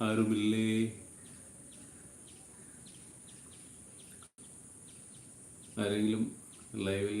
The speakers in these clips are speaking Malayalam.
ആരുമില്ലേ? ആരെങ്കിലും ലൈവിൽ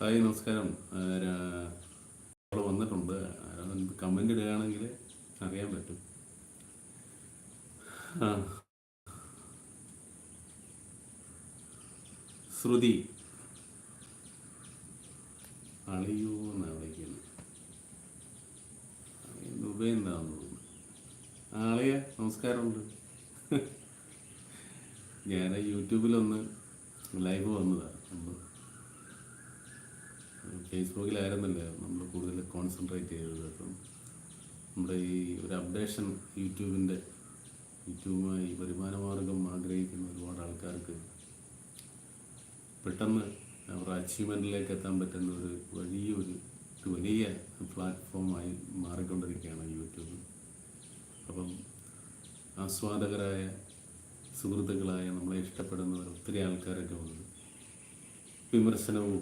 ഹായ് നമസ്കാരം. വന്നിട്ടുണ്ട്. കമന്റ് ഇടുകയാണെങ്കിൽ അറിയാൻ പറ്റും. ശ്രുതി. അളിയോ എന്നാണ് വിളിക്കുന്നത് ദുബൈന്താന്ന് തോന്നുന്നു. ആളിയ നമസ്കാരമുണ്ട്. ഞാൻ യൂട്യൂബിലൊന്ന് ലൈവ് വന്നതാണ്. നമ്മൾ ഫേസ്ബുക്കിലായിരുന്നല്ലോ നമ്മൾ കൂടുതൽ കോൺസെൻട്രേറ്റ് ചെയ്തത്. അപ്പം നമ്മുടെ ഈ ഒരു അപ്ഡേഷൻ യൂട്യൂബിന്റെ യൂട്യൂബുമായി വരുമാനമാർഗം ആഗ്രഹിക്കുന്ന ഒരുപാട് ആൾക്കാർക്ക് പെട്ടെന്ന് അവരുടെ അച്ചീവ്മെന്റിലേക്ക് എത്താൻ പറ്റുന്ന ഒരു വലിയൊരു വലിയ പ്ലാറ്റ്ഫോമായി മാറിക്കൊണ്ടിരിക്കുകയാണ് യൂട്യൂബ്. അപ്പം ആസ്വാദകരായ സുഹൃത്തുക്കളായ നമ്മളെ ഇഷ്ടപ്പെടുന്നവർ ഒത്തിരി ആൾക്കാരൊക്കെ ഉണ്ട് വിമർശനവും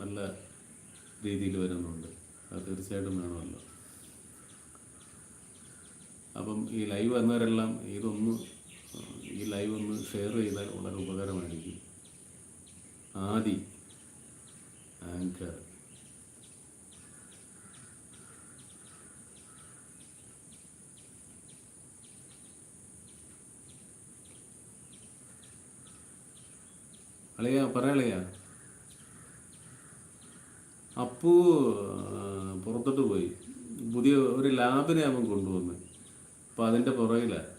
നല്ല രീതിയിൽ വരുന്നുണ്ട്. അത് തീർച്ചയായിട്ടും വേണമല്ലോ. അപ്പം ഈ ലൈവ് വന്നവരെല്ലാം ഇതൊന്ന് ഈ ലൈവ് ഒന്ന് ഷെയർ ചെയ്താൽ വളരെ ഉപകാരമായിരിക്കും. ആദി ആങ്കർ. അളിയ പറയാളിയ അപ്പു പുറത്തോട്ട് പോയി. പുതിയ ഒരു ലാബിനെ അവൻ കൊണ്ടുവന്ന്. അപ്പോൾ അതിന്റെ പുറകിലാണ്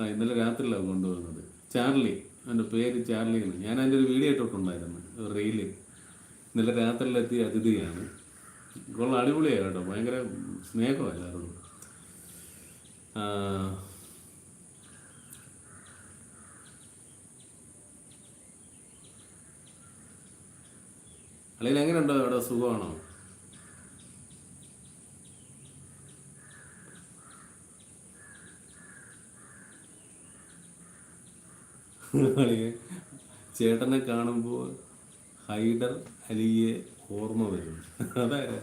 ആ ഇന്നലെ രാത്രിയിലാണ് കൊണ്ടുവന്നത്. ചാർലി അവന്റെ പേര് ചാർലി എന്ന്. ഞാൻ അതിന്റെ ഒരു വീഡിയോ ഇട്ടിട്ടുണ്ടായിരുന്നു റീൽ. ഇന്നലെ രാത്രിയിലെത്തിയ അതിഥിയാണ്. കൊള്ള അടിപൊളിയാണ് കേട്ടോ. ഭയങ്കര സ്നേഹമാണ് എല്ലാവരോടും അല്ലെങ്കിൽ എങ്ങനെയുണ്ടോ അവിടെ സുഖമാണോ? ചേട്ടനെ കാണുമ്പോൾ ഹൈഡർ അലിയെ ഓർമ്മ വരും. അതായത്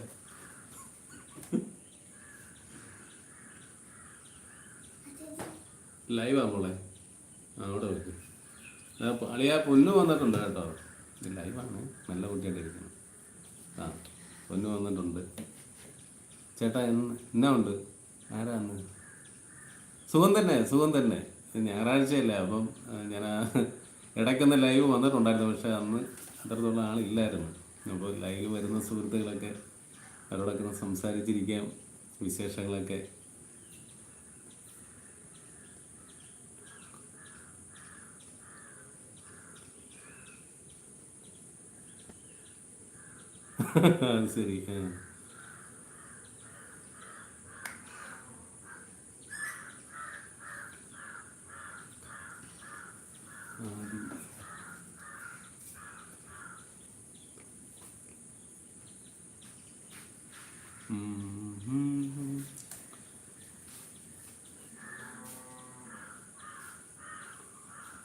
ലൈവാ മോളെ? അവിടെ വെക്ക്. അളിയാ പൊന്നു വന്നിട്ടുണ്ട് കേട്ടോ. ലൈവാണ് നല്ല കുട്ടിയായിട്ട് ഇരിക്കണം ആ പൊന്നു വന്നിട്ടുണ്ട്. ചേട്ടാ എന്ന ഉണ്ട്? ആരാന്ന് സുഖം തന്നെ സുഖം തന്നെ. ഞായറാഴ്ചയല്ലേ അപ്പം ഞാൻ ഇടയ്ക്കൊന്ന് ലൈവ് വന്നിട്ടുണ്ടായിരുന്നു പക്ഷേ അന്ന് അത്രത്തോളം ആളില്ലായിരുന്നു അപ്പോൾ ലൈവ് വരുന്ന സുഹൃത്തുക്കളൊക്കെ അവരോടൊക്കെ സംസാരിച്ചിരിക്കാം വിശേഷങ്ങളൊക്കെ. അത് ശരി.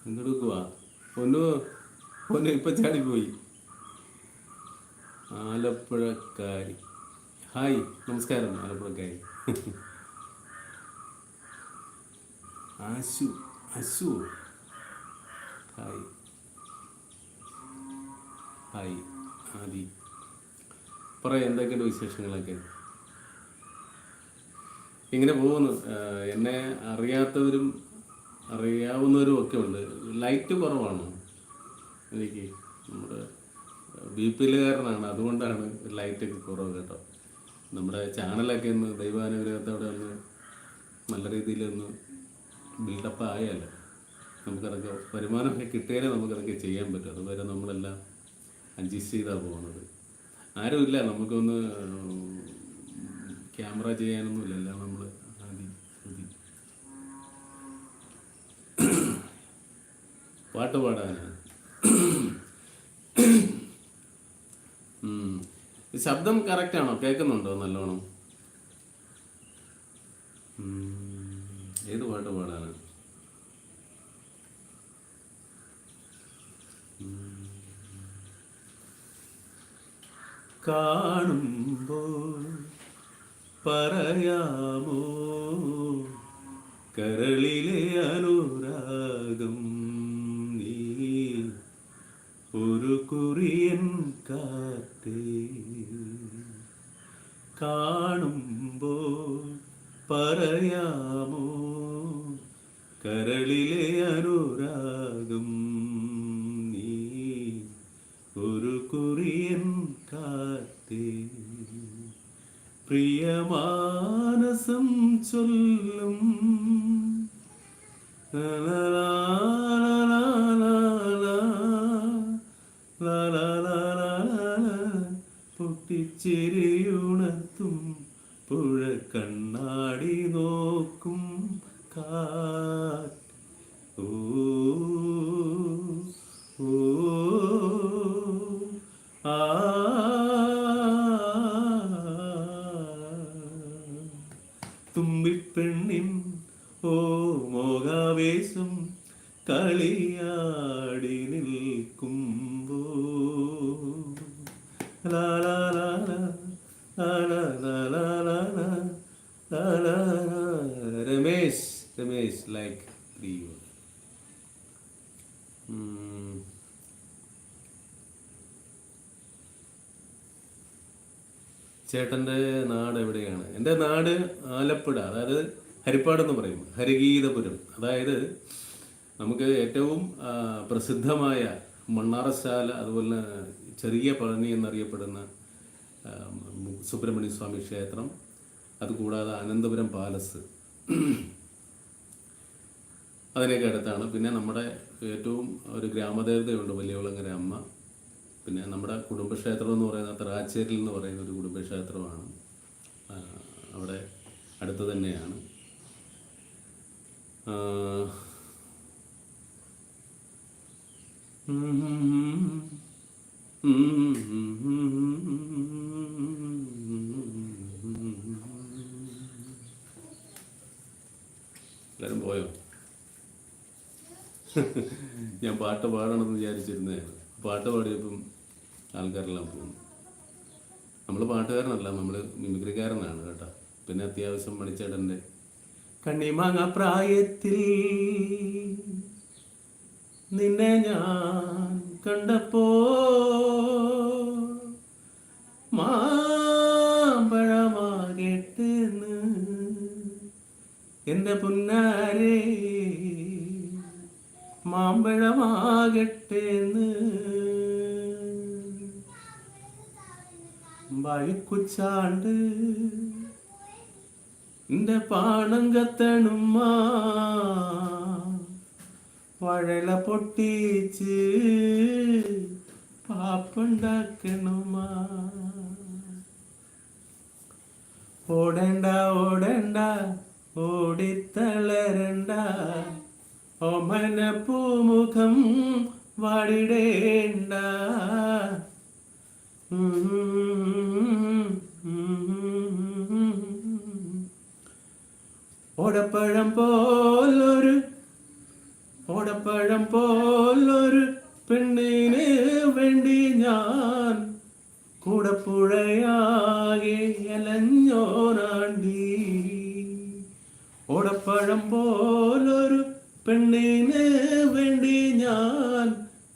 എന്തെടുക്കുവാ? പൊന്നു ഒന്ന് ഇപ്പൊ ചാടിപ്പോയി. ആലപ്പുഴക്കാരി. ഹായ് നമസ്കാരം ആലപ്പുഴക്കാരി. ആശു അശു ഹായ്. ഹായ് ആദി. പറയാം എന്തൊക്കെയുണ്ട് വിശേഷങ്ങളൊക്കെ? ഇങ്ങനെ പോകുന്നു. എന്നെ അറിയാത്തവരും അറിയാവുന്നവരും ഒക്കെ ഉണ്ട്. ലൈറ്റ് കുറവാണ്. എനിക്ക് നമ്മുടെ ബി പി അതുകൊണ്ടാണ് ലൈറ്റൊക്കെ കുറവ് കേട്ടോ. നമ്മുടെ ചാനലൊക്കെ ഒന്ന് ദൈവാനുഗ്രഹത്തോടെ ഒന്ന് നല്ല രീതിയിൽ ഒന്ന് ബിൽഡപ്പ് ആയാലോ നമുക്കതൊക്കെ വരുമാനമൊക്കെ കിട്ടിയാലേ നമുക്കതൊക്കെ ചെയ്യാൻ പറ്റും. അതുവരെ നമ്മളെല്ലാം അഡ്ജസ്റ്റ് ചെയ്താണ് പോകുന്നത് ആരുമില്ല. നമുക്കൊന്ന് ക്യാമറ ചെയ്യാനൊന്നുമില്ല. എല്ലാം നമ്മൾ പാട്ട് പാടാനാണ് ഉം. ഈ ശബ്ദം കറക്റ്റ് ആണോ? കേൾക്കുന്നുണ്ടോ നല്ലോണം. ഏത് പാട്ട് പാടാനാണ് കാണുമ്പോൾ പറയാമോ? കരളിലെ അനുരാഗം നീ ഒരു കുറിയൻ കാറ്റേ. കാണുമ്പോൾ പറയാമോ? കരളിലെ അനുരാഗം നീ ഒരു കുറിയൻ കാത്തേ. പ്രിയമാനസം ചൊല്ലും. പൊട്ടിച്ചിരിയുണത്തും രമേശ് രമേശ് ലൈക്ക് ത്രീ ചേട്ടന്റെ നാട് എവിടെയാണ്? എന്റെ നാട് ആലപ്പുഴ അതായത് ഹരിപ്പാട് എന്ന് പറയും ഹരിഗീതപുരം. അതായത് നമുക്ക് ഏറ്റവും പ്രസിദ്ധമായ മണ്ണാറശാല അതുപോലെ ചെറിയ പഴനി എന്നറിയപ്പെടുന്ന സുബ്രഹ്മണ്യ സ്വാമി ക്ഷേത്രം. അതുകൂടാതെ അനന്തപുരം പാലസ് അതിനൊക്കെ അടുത്താണ് പിന്നെ നമ്മുടെ ഏറ്റവും ഒരു ഗ്രാമദേവതയുണ്ട് വലിയകുളങ്ങര അമ്മ പിന്നെ നമ്മുടെ കുടുംബക്ഷേത്രം എന്ന് പറയുന്നത് തറാച്ചേരിൽ എന്ന് പറയുന്ന ഒരു കുടുംബക്ഷേത്രമാണ് അവിടെ അടുത്ത് തന്നെയാണ് ആ, എല്ലാവരും പോയോ? ഞാൻ പാട്ട് പാടണമെന്ന് വിചാരിച്ചിരുന്നതാണ് പാട്ട് പാടിയപ്പം ആൾക്കാരെല്ലാം പോകുന്നു നമ്മൾ പാട്ടുകാരനല്ല നമ്മൾ മിമിക്രിക്കാരനാണ് കേട്ടോ. പിന്നെ അത്യാവശ്യം മണിച്ചേട്ടന്റെ കണ്ണിമാങ്ങ പ്രായത്തിൽ നിന്നെ ഞാൻ കണ്ടപ്പോ എന്റെ പുന്നാരെ മാമ്പഴമാകട്ടെന്ന്. വഴിക്കുച്ചാണ്ട് എന്റെ പാണം കത്തണുമ്മ വഴല പൊട്ടിച്ച് പാപ്പുണ്ടാക്കണുമ്മ. ഓടേണ്ട ഓടണ്ട ഓടിത്തളരണ്ട. ഒമന പൂമുഖം വാടിടേണ്ട. ഓടപ്പഴം പോലൊരു ഓടപ്പഴം പോലൊരു പെണ്ണിന് വേണ്ടി ഞാൻ കൂടപ്പുഴയാകെ അലഞ്ഞോനാണ്ടി ഓടപ്പഴം പോലൊരു പെണ്ണിന് വേണ്ടി ഞാൻ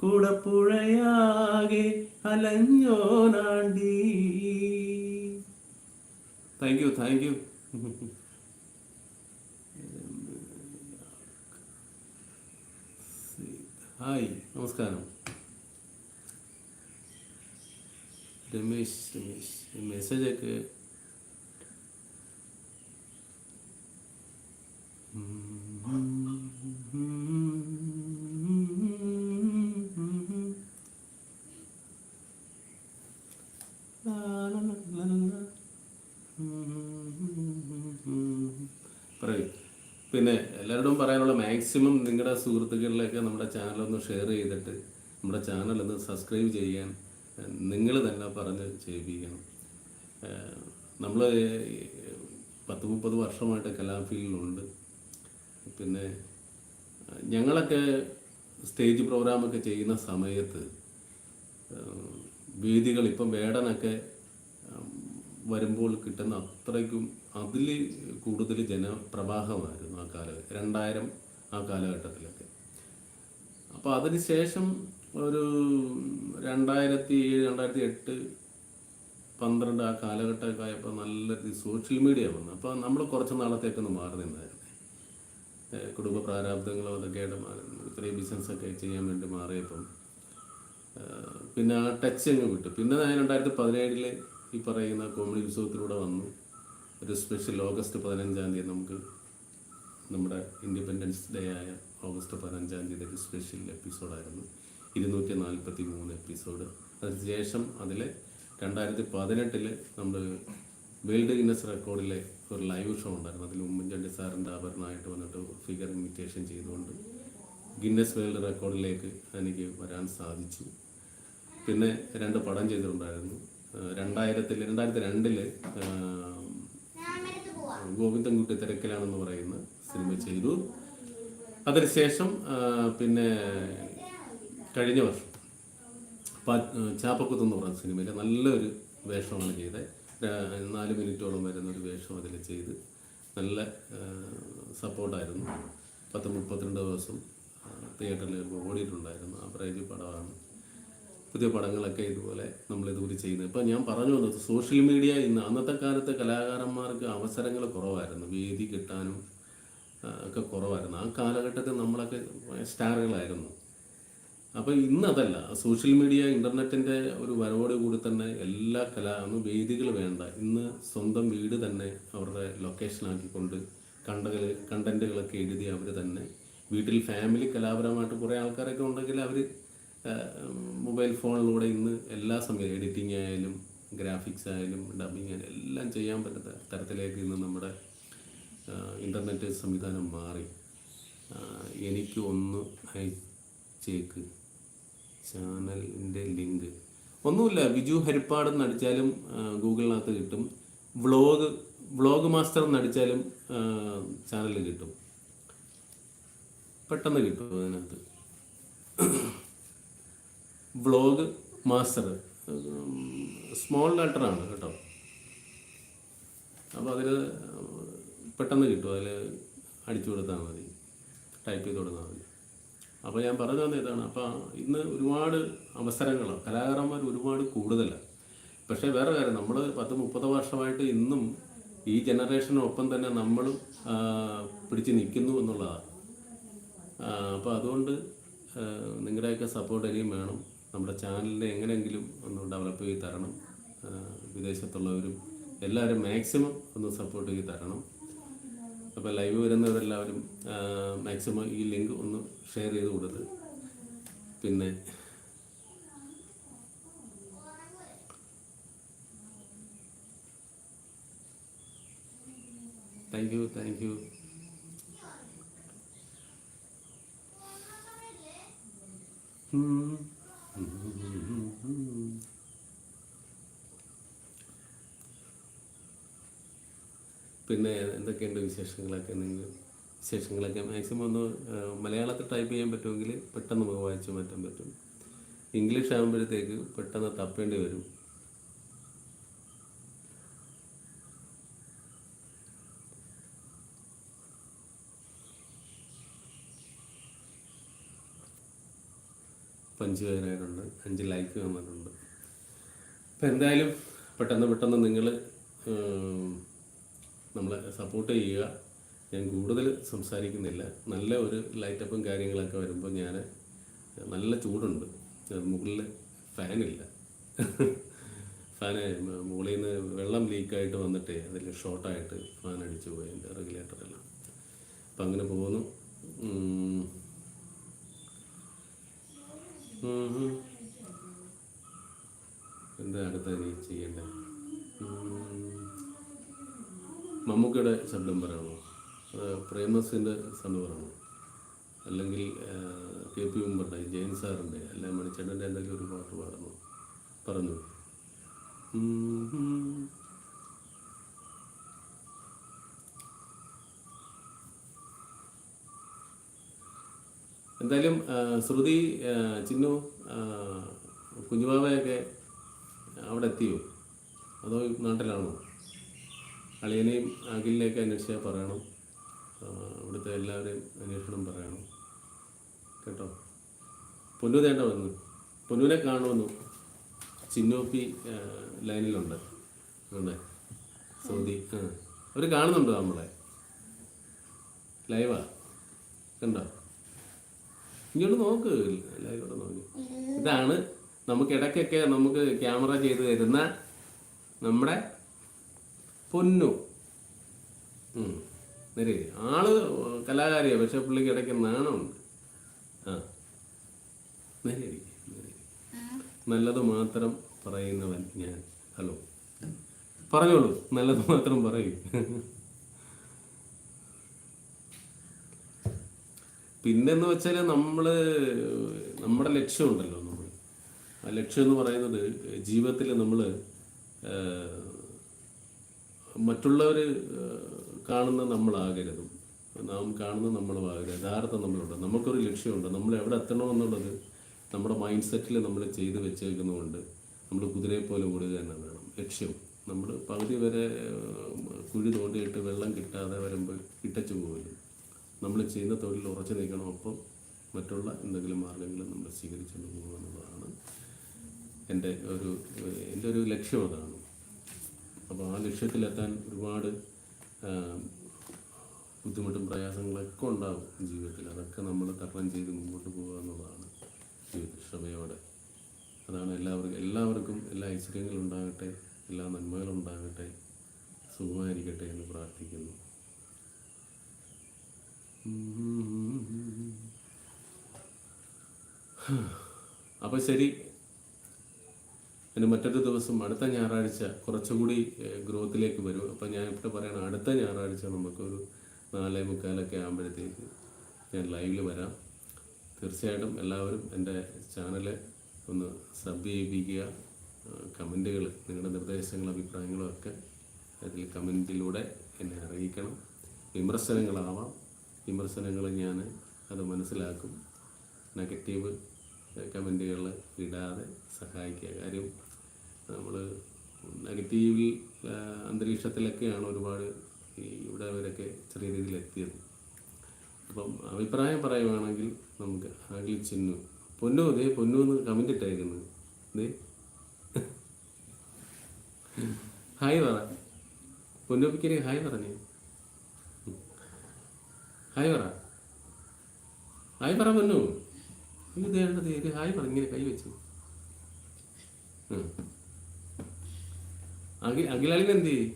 കൂടപ്പുഴയാകെ അലഞ്ഞോനാണ്ടി thank you thank you hi നമസ്കാരം. രമേശ് രമേശ് മെസ്സേജൊക്കെ പിന്നെ എല്ലാവരോടും പറയാനുള്ള മാക്സിമം നിങ്ങളുടെ സുഹൃത്തുക്കളിലേക്ക് നമ്മുടെ ചാനൽ ഒന്ന് ഷെയർ ചെയ്തിട്ട് നമ്മുടെ ചാനൽ ഒന്ന് സബ്സ്ക്രൈബ് ചെയ്യാൻ നിങ്ങൾ തന്നെ പറഞ്ഞ് ചെയ്യിപ്പിക്കണം. നമ്മൾ പത്ത് മുപ്പത് വർഷമായിട്ട് കലാഫീൽഡിലുണ്ട് പിന്നെ ഞങ്ങളൊക്കെ സ്റ്റേജ് പ്രോഗ്രാമൊക്കെ ചെയ്യുന്ന സമയത്ത് വേദികൾ ഇപ്പം വേടനൊക്കെ വരുമ്പോൾ കിട്ടുന്ന അത്രയ്ക്കും അതിൽ കൂടുതൽ ജനപ്രവാഹമായിരുന്നു ആ കാലഘട്ടം രണ്ടായിരം ആ കാലഘട്ടത്തിലൊക്കെ. അപ്പോൾ അതിന് ശേഷം ഒരു രണ്ടായിരത്തി ഏഴ് രണ്ടായിരത്തി എട്ട് പന്ത്രണ്ട് ആ കാലഘട്ടമൊക്കെ ആയപ്പോൾ നല്ല സോഷ്യൽ മീഡിയ വന്നു. അപ്പോൾ നമ്മൾ കുറച്ച് നാളത്തേക്കൊന്ന് മാറി നിന്നായിരുന്നു. കുടുംബ പ്രാരാബ്ദങ്ങളോ അതൊക്കെ ആയിട്ട് മാറി ഇത്രയും ബിസിനസ്സൊക്കെ ചെയ്യാൻ വേണ്ടി മാറിയപ്പം പിന്നെ ആ ടച്ച് അങ്ങ് വിട്ടു. പിന്നെ ഞാൻ രണ്ടായിരത്തി പതിനേഴിൽ ഈ പറയുന്ന കോമഡി ഉത്സവത്തിലൂടെ വന്നു. ഒരു സ്പെഷ്യൽ ഓഗസ്റ്റ് പതിനഞ്ചാം തീയതി നമുക്ക് നമ്മുടെ ഇൻഡിപെൻഡൻസ് ഡേ ആയ ഓഗസ്റ്റ് പതിനഞ്ചാം തീയതി ഒരു സ്പെഷ്യൽ എപ്പിസോഡായിരുന്നു ഇരുന്നൂറ്റി നാൽപ്പത്തി മൂന്ന് എപ്പിസോഡ് അതിനുശേഷം അതിൽ രണ്ടായിരത്തി പതിനെട്ടിൽ നമ്മൾ വേൾഡ് ഗിന്നസ് റെക്കോർഡിലെ ഒരു ലൈവ് ഷോ ഉണ്ടായിരുന്നു. അതിൽ ഉമ്മൻചാണ്ടി സാറിന്റെ ആഭരണമായിട്ട് വന്നിട്ട് ഫിഗർ ഇമിറ്റേഷൻ ചെയ്തുകൊണ്ട് ഗിന്നസ് വേൾഡ് റെക്കോർഡിലേക്ക് എനിക്ക് വരാൻ സാധിച്ചു. പിന്നെ രണ്ട് പടം ചെയ്തിട്ടുണ്ടായിരുന്നു. രണ്ടായിരത്തിൽ രണ്ടായിരത്തി രണ്ടിൽ ഗോവിന്ദൻകുട്ടി തിരക്കിലാണെന്ന് പറയുന്ന സിനിമ ചെയ്തു. അതിനുശേഷം പിന്നെ കഴിഞ്ഞ വർഷം ചാപ്പക്കുത്ത് എന്ന് പറയുന്ന സിനിമയിൽ നല്ലൊരു വേഷമാണ് ചെയ്തത്. നാല് മിനിറ്റോളം വരുന്ന ഒരു വേഷം അതിൽ ചെയ്ത് നല്ല സപ്പോർട്ടായിരുന്നു. പത്ത് മുപ്പത്തിരണ്ട് ദിവസം തിയേറ്ററിൽ ഓടിയിട്ടുണ്ടായിരുന്നു. ആവറേജ് പടമാണ്. പുതിയ പടങ്ങളൊക്കെ ഇതുപോലെ നമ്മൾ ഇതുപോലെ ചെയ്യുന്നത്. ഇപ്പം ഞാൻ പറഞ്ഞു വന്നത് സോഷ്യൽ മീഡിയ ഇന്ന് അന്നത്തെ കാലത്ത് കലാകാരന്മാർക്ക് അവസരങ്ങൾ കുറവായിരുന്നു. വേദി കിട്ടാനും ഒക്കെ കുറവായിരുന്നു. ആ കാലഘട്ടത്തിൽ നമ്മളൊക്കെ സ്റ്റാറുകളായിരുന്നു. അപ്പോൾ ഇന്നതല്ല സോഷ്യൽ മീഡിയ ഇന്റർനെറ്റിന്റെ ഒരു വരവോട് കൂടി തന്നെ എല്ലാ കലാ അന്ന് വേദികൾ വേണ്ട. ഇന്ന് സ്വന്തം വീട് തന്നെ അവരുടെ ലൊക്കേഷനാക്കിക്കൊണ്ട് കണ്ടകൾ കണ്ടന്റുകളൊക്കെ എഴുതി അവർ തന്നെ വീട്ടിൽ ഫാമിലി കലാപരമായിട്ട് കുറേ ആൾക്കാരൊക്കെ ഉണ്ടെങ്കിൽ അവർ മൊബൈൽ ഫോണിലൂടെ ഇന്ന് എല്ലാ സമയവും എഡിറ്റിംഗ് ആയാലും ഗ്രാഫിക്സ് ആയാലും ഡബിങ് ആയാലും എല്ലാം ചെയ്യാൻ പറ്റുന്ന തരത്തിലേക്ക് ഇന്ന് നമ്മുടെ ഇന്റർനെറ്റ് സംവിധാനം മാറി. എനിക്ക് ഒന്ന് അയച്ചേക്ക്. ചാനലിന്റെ ലിങ്ക് ഒന്നുമില്ല ബിജു ഹരിപ്പാട് ആ, ഗൂഗിളിനകത്ത് കിട്ടും. വ്ളോഗ് വ്ളോഗ് മാസ്റ്റർ എന്ന് അടിച്ചാലും ചാനൽ കിട്ടും. പെട്ടെന്ന് കിട്ടും അതിനകത്ത്. വ്ളോഗ് മാസ്റ്റർ സ്മോൾ ലെറ്ററാണ് കേട്ടോ. അപ്പോൾ അതിൽ പെട്ടെന്ന് കിട്ടും. അതിൽ അടിച്ചു കൊടുത്താൽ മതി. ടൈപ്പ് ചെയ്ത് കൊടുത്താൽ മതി. അപ്പോൾ ഞാൻ പറഞ്ഞു തന്ന ഇതാണ്. അപ്പോൾ ഇന്ന് ഒരുപാട് അവസരങ്ങൾ കലാകാരന്മാർ ഒരുപാട് കൂടുതലാണ് പക്ഷേ വേറെ കാര്യം നമ്മൾ പത്ത് മുപ്പത് വർഷമായിട്ട് ഇന്നും ഈ ജനറേഷനൊപ്പം തന്നെ നമ്മൾ പിടിച്ച് നിൽക്കുന്നു എന്നുള്ളതാണ് അപ്പോൾ അതുകൊണ്ട് നിങ്ങളുടെയൊക്കെ സപ്പോർട്ട് ഇനിയും വേണം. നമ്മുടെ ചാനലിനെ എങ്ങനെയെങ്കിലും ഒന്ന് ഡെവലപ്പ് ചെയ്ത് തരണം. വിദേശത്തുള്ളവരും എല്ലാവരും മാക്സിമം ഒന്ന് സപ്പോർട്ട് ചെയ്ത് തരണം. അപ്പോൾ ലൈവ് വരുന്നവരെല്ലാവരും മാക്സിമം ഈ ലിങ്ക് ഒന്ന് ഷെയർ ചെയ്ത് കൊടുത്ത് പിന്നെ താങ്ക് യു താങ്ക് യു പിന്നെ എന്തൊക്കെയുണ്ട് വിശേഷങ്ങളൊക്കെ നിങ്ങൾ? വിശേഷങ്ങളൊക്കെ മാക്സിമം ഒന്ന് മലയാളത്തിൽ ടൈപ്പ് ചെയ്യാൻ പറ്റുമെങ്കിൽ പെട്ടെന്ന് നമുക്ക് വായിച്ചു മാറ്റാൻ പറ്റും. ഇംഗ്ലീഷ് ആകുമ്പോഴത്തേക്ക് പെട്ടെന്ന് തപ്പേണ്ടി വരും. അഞ്ച് പേരായിട്ടുണ്ട് അഞ്ച് ലൈക്ക് വന്നിട്ടുണ്ട്. അപ്പം എന്തായാലും പെട്ടെന്ന് പെട്ടെന്ന് നിങ്ങൾ നമ്മളെ സപ്പോർട്ട് ചെയ്യുക. ഞാൻ കൂടുതൽ സംസാരിക്കുന്നില്ല. നല്ല ഒരു ലൈറ്റപ്പും കാര്യങ്ങളൊക്കെ വരുമ്പോൾ ഞാൻ നല്ല ചൂടുണ്ട്. മുകളിൽ ഫാനില്ല ഫാന് മുകളിൽ നിന്ന് വെള്ളം ലീക്കായിട്ട് വന്നിട്ട് അതിൽ ഷോർട്ടായിട്ട് ഫാൻ അടിച്ചു പോയി എന്റെ റെഗുലേറ്ററെല്ലാം അപ്പം അങ്ങനെ പോകുന്നു. എന്താ അടുത്ത നീ ചെയ്യേണ്ടത്? മമ്മൂക്കയുടെ സംരംഭരാണോ പ്രേമസിന്റെ സംരംഭരാണോ അല്ലെങ്കിൽ കെ പി ഉമ്പറുടെ ജയൻ സാറിന്റെ അല്ലെങ്കിൽ മണിച്ചേട്ടന്റെ എന്തെങ്കിലും ഒരു പാട്ട് പാടുന്നു. പറഞ്ഞു. എന്തായാലും ശ്രുതി ചിന്നു കുഞ്ഞുമാവയൊക്കെ അവിടെ എത്തിയോ? അതോ നാട്ടിലാണോ? അളിയനെയും അഖിലിനെയൊക്കെ അന്വേഷിച്ചാൽ പറയണം. ഇവിടുത്തെ എല്ലാവരെയും അന്വേഷണം പറയണം. കേട്ടോ? പൊന്നു തേണ്ട വന്നു. പൊന്നുവിനെ കാണുമെന്നു ചിന്നോപ്പി ലൈനിലുണ്ട്. ഉണ്ട് സൗദി ആ. അവർ കാണുന്നുണ്ടോ നമ്മളെ? ലൈവാ? കണ്ടോ? ഇങ്ങോട്ട് നോക്ക്. ലൈവോടെ നോക്ക്. ഇതാണ് നമുക്ക് ഇടയ്ക്കൊക്കെ നമുക്ക് ക്യാമറ ചെയ്ത് തരുന്ന നമ്മുടെ പൊന്നു. നേരെ ആൾ കലാകാരിയാണ് പക്ഷെ പുള്ളിക്ക് ഇടയ്ക്ക് നാണമുണ്ട്. ആ. നല്ലത് മാത്രം പറയുന്നവൻ ഞാൻ. ഹലോ. പറഞ്ഞോളൂ നല്ലത് മാത്രം പറയൂ. പിന്നെന്ന് വെച്ചാൽ നമ്മൾ നമ്മുടെ ലക്ഷ്യമുണ്ടല്ലോ നമ്മൾ ആ ലക്ഷ്യം എന്ന് പറയുന്നത് ജീവിതത്തിൽ നമ്മൾ മറ്റുള്ളവർ കാണുന്ന നമ്മളാകരുതും. നാം കാണുന്ന നമ്മളും ആകരുത് യഥാർത്ഥം നമ്മളുണ്ട്. നമുക്കൊരു ലക്ഷ്യമുണ്ട്. നമ്മൾ എവിടെ എത്തണമെന്നുള്ളത് നമ്മുടെ മൈൻഡ് സെറ്റിൽ നമ്മൾ ചെയ്ത് വെച്ചേക്കുന്നതുകൊണ്ട് നമ്മൾ കുതിരയെ പോലെ ഓടുക തന്നെ വേണം. ലക്ഷ്യം. നമ്മൾ പകുതി വരെ കുഴി തോണ്ടിയിട്ട് വെള്ളം കിട്ടാതെ വരുമ്പോൾ ഇട്ടച്ചു പോകുമല്ലോ നമ്മൾ ചെയ്യുന്ന തൊഴിൽ ഉറച്ചു നിൽക്കണം. ഒപ്പം മറ്റുള്ള എന്തെങ്കിലും മാർഗങ്ങൾ നമ്മൾ സ്വീകരിച്ചുകൊണ്ട് പോകുക എന്നുള്ളതാണ് എന്റെ ഒരു എന്റെ ഒരു ലക്ഷ്യം അതാണ്. അപ്പോൾ ആ ലക്ഷ്യത്തിലെത്താൻ ഒരുപാട് ബുദ്ധിമുട്ടും പ്രയാസങ്ങളൊക്കെ ഉണ്ടാകും ജീവിതത്തിൽ. അതൊക്കെ നമ്മൾ തരണം ചെയ്ത് മുമ്പോട്ട് പോകുക എന്നുള്ളതാണ് ജീവിത ക്ഷമയോടെ. അതാണ് എല്ലാവർക്കും എല്ലാവർക്കും എല്ലാ ഐശ്വര്യങ്ങളും ഉണ്ടാകട്ടെ എല്ലാ നന്മകളും ഉണ്ടാകട്ടെ സുഖമായിരിക്കട്ടെ എന്ന് പ്രാർത്ഥിക്കുന്നു. അപ്പോൾ ശരി. ഇനി മറ്റൊരു ദിവസം അടുത്ത ഞായറാഴ്ച കുറച്ചുകൂടി ഗ്രോത്തിലേക്ക് വരും. അപ്പം ഞാൻ ഇപ്പോൾ പറയണം അടുത്ത ഞായറാഴ്ച നമുക്കൊരു നാലേ മുക്കാലൊക്കെ ആകുമ്പോഴത്തേക്ക് ഞാൻ ലൈവിൽ വരാം. തീർച്ചയായിട്ടും എല്ലാവരും എന്റെ ചാനൽ ഒന്ന് സബ് ചെയ്യിപ്പിക്കുക. കമന്റുകൾ നിങ്ങളുടെ നിർദ്ദേശങ്ങളും അഭിപ്രായങ്ങളും ഒക്കെ അതിൽ കമന്റിലൂടെ എന്നെ അറിയിക്കണം. വിമർശനങ്ങളാവാം. വിമർശനങ്ങൾ ഞാൻ അത് മനസ്സിലാക്കും. നെഗറ്റീവ് കമന്റുകൾ ഇടാതെ സഹായിക്കുക. കാര്യം നമ്മൾ നെഗറ്റീവിൽ അന്തരീക്ഷത്തിലൊക്കെയാണ് ഒരുപാട് ഈ ഇവിടെ അവരൊക്കെ ചെറിയ രീതിയിൽ എത്തിയത്. അപ്പം അഭിപ്രായം പറയുവാണെങ്കിൽ നമുക്ക് അഖിൽ ചിന്നു പൊന്നു ദേ പൊന്നു എന്ന് കമന്റ് ഇട്ടേക്കുന്നത് ദേ. ഹായ് പറ. പൊന്നുപ്പിക്കരി ഹായ് പറഞ്ഞേ. ഹായ് പറ. ഹായ് പറ പൊന്നു. ഇത് ഹായ് പറ ഇങ്ങനെ കൈ വെച്ചു. അഖിലാളിന് എന്ത്? ചെയ്യും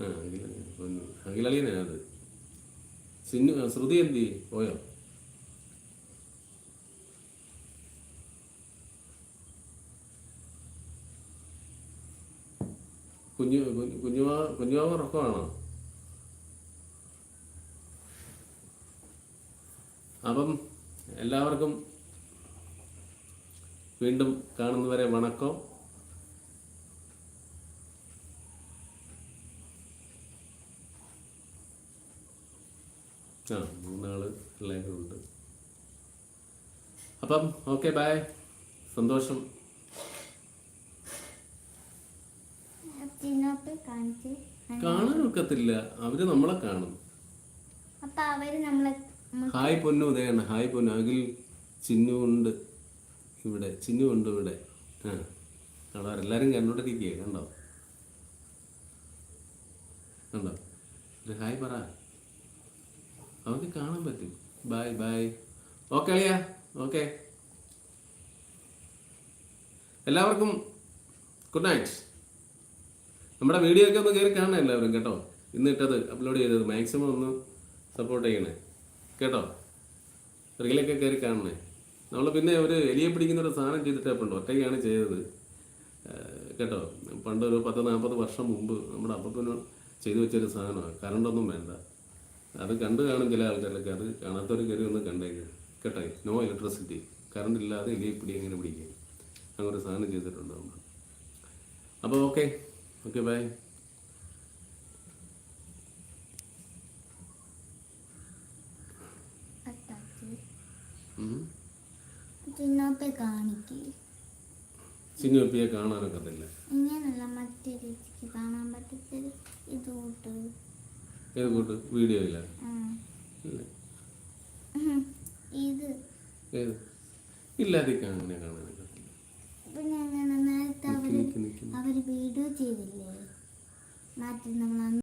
ആ അഖിലാളി പൊന്നു അഖിലാളിനെ അത്. സിന്നു ശ്രുതി എന്ത്? പോയോ? കുഞ്ഞു- കുഞ്ഞുമാ കുഞ്ഞുമാവ് ഉറക്കമാണോ? അപ്പം എല്ലാവർക്കും വീണ്ടും കാണുന്നവരെ വണക്കം. ആ മൂന്നാൾ എല്ലാവരും ഉണ്ട് അപ്പം ഓക്കെ ബായ് സന്തോഷം. കാണാൻ ഒക്കത്തില്ല. അവർ നമ്മളെ കാണും. ഹായ് പൊന്നു ഉദയാണ് ഹായ് പൊന്നു. അഖിൽ ചിന്നു ഉണ്ട്. ഇവിടെ ചിന്നു ഉണ്ട് ഇവിടെ. ആ കണ്ടോ? എല്ലാവരും കണ്ടോണ്ടിരിക്കുക കണ്ടോ? കണ്ടോ? ഒരു ഹായ് പറ. അവർക്ക് കാണാൻ പറ്റും. ബായ് ബായ് ഓക്കെ അളിയ. ഓക്കെ എല്ലാവർക്കും ഗുഡ് നൈറ്റ് നമ്മുടെ വീഡിയോ ഒക്കെ ഒന്ന് കയറി കാണണം എല്ലാവരും കേട്ടോ. ഇന്ന് ഇട്ടത് അപ്ലോഡ് ചെയ്തത് മാക്സിമം ഒന്ന് സപ്പോർട്ട് ചെയ്യണേ. കേട്ടോ? റീലൊക്കെ കയറി കാണണേ. നമ്മൾ പിന്നെ ഒരു എലിയെ പിടിക്കുന്ന ഒരു സാധനം ചെയ്തിട്ടുണ്ട് ഒറ്റയ്ക്കാണ് ചെയ്തത്. കേട്ടോ? പണ്ടൊരു പത്ത് നാൽപ്പത് വർഷം മുമ്പ് നമ്മുടെ അപ്പത്തിന് ചെയ്തു വെച്ചൊരു സാധനമാണ്. കറണ്ടൊന്നും വേണ്ട. അത് കണ്ടു കാണും ചില ആൾക്കാരൊക്കെ. അത് കാണാത്തൊരു കയറി ഒന്ന് കണ്ടേക്കും. കേട്ടോ? No electricity. കറണ്ട് ഇല്ലാതെ എലിയെ പിടി എങ്ങനെ പിടിക്കുക അങ്ങനെ ഒരു സാധനം ചെയ്തിട്ടുണ്ട് നമ്മൾ അപ്പോൾ ഓക്കെ. Okay bye. ഉം. ചിന്നോപ്പെ കാണിക്ക്. സിനിമപ്പിയെ കാണാനൊക്കത്തില്ല. ഇങ്ങനല്ല മറ്റേ രീതിക്ക് കാണാൻ പറ്റത്തില്ല. ഇത് കൂട്ട് ഏത് കൂട്ട് വീഡിയോ ഇല്ല. ഇത്. ഇല്ലാതെ അങ്ങനെ കാണാനൊക്കത്തില്ല പിന്നെ അങ്ങനെ നേരത്തെ അവർ. അവർ വീഡിയോ ചെയ്തില്ലേ? മാറ്റി നമ്മൾ